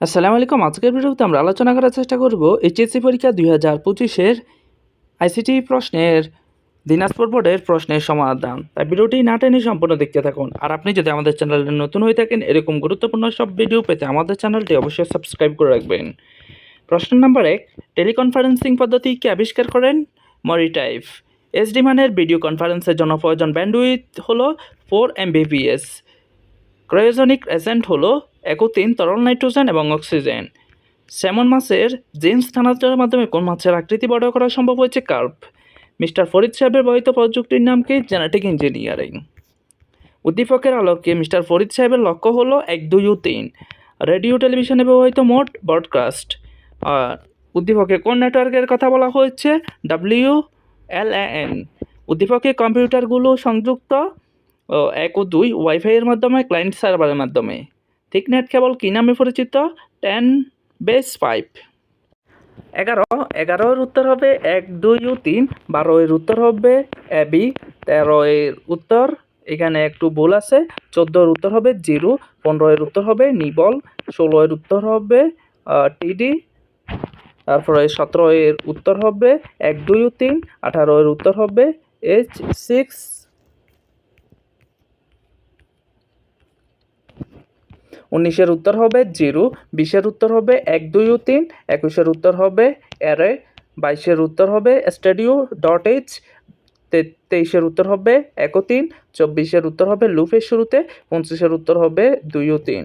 আসসালামু আলাইকুম। আজকের ভিডিওতে আমরা আলোচনা করার চেষ্টা করব এইচএসসি পরীক্ষা দুই হাজার পঁচিশের আইসিটি প্রশ্নের, দিনাজপুর বোর্ডের প্রশ্নের সমাধান। তাই ভিডিওটি না টেনে সম্পূর্ণ দেখতে থাকুন। আর আপনি যদি আমাদের চ্যানেলে নতুন হয়ে থাকেন, এরকম গুরুত্বপূর্ণ সব ভিডিও পেতে আমাদের চ্যানেলটি অবশ্যই সাবস্ক্রাইব করে রাখবেন। প্রশ্ন নাম্বার এক, টেলিকনফারেন্সিং পদ্ধতি কে আবিষ্কার করেন? মরিটাইপ এসডি মানের ভিডিও কনফারেন্সের জন্য প্রয়োজন ব্যান্ডউইথ হলো ফোর এমবিপিএস। ক্রায়োজনিক এজেন্ট হলো একতিন তরল নাইট্রোজেন এবং অক্সিজেন। স্যামন মাছের জিন স্থানান্তরের মাধ্যমে কোন মাছের আকৃতি বড় করা সম্ভব হয়েছে? কার্প। মিস্টার ফরিদ সাহেবের ব্যবহৃত প্রযুক্তির নাম কি? Genetic engineering. উদ্দীপকের আলোকে মিস্টার ফরিদ সাহেবের লক্ষ্য হলো এক, দুই ও তিন। রেডিও, টেলিভিশনে ব্যবহৃত মোট ব্রডকাস্ট। আর উদ্দীপকে কোন নেটওয়ার্কের কথা বলা হয়েছে? W L N. উদ্দীপকে কম্পিউটারগুলো সংযুক্ত এক ও দুই ওয়াইফাইয়ের মাধ্যমে, ক্লায়েন্ট সার্ভারের মাধ্যমে। থিকনেট কেবল কী নামে পরিচিত? টেন বেস ফাইভ এগারো, এগারোর উত্তর হবে এক, দুই ও তিন বারো এর উত্তর হবে এ, বি তেরো এর উত্তর, এখানে একটু ভুল আছে, চোদ্দোর উত্তর হবে জিরো পনেরো এর উত্তর হবে নিবল ষোলো এর উত্তর হবে টিডি, তারপরে সতেরো এর উত্তর হবে এক, দুই ও তিন আঠারো এর উত্তর হবে এইচ সিক্স উনিশের উত্তর হবে জিরো, বিশের উত্তর হবে এক, দুই ও তিন, একুশের উত্তর হবে এরে বাইশের উত্তর হবে স্টাডিও ডট এইচ তেইশের উত্তর হবে এক ও তিন, চব্বিশের উত্তর হবে লুফের শুরুতে পঁচিশের উত্তর হবে দুই ও তিন।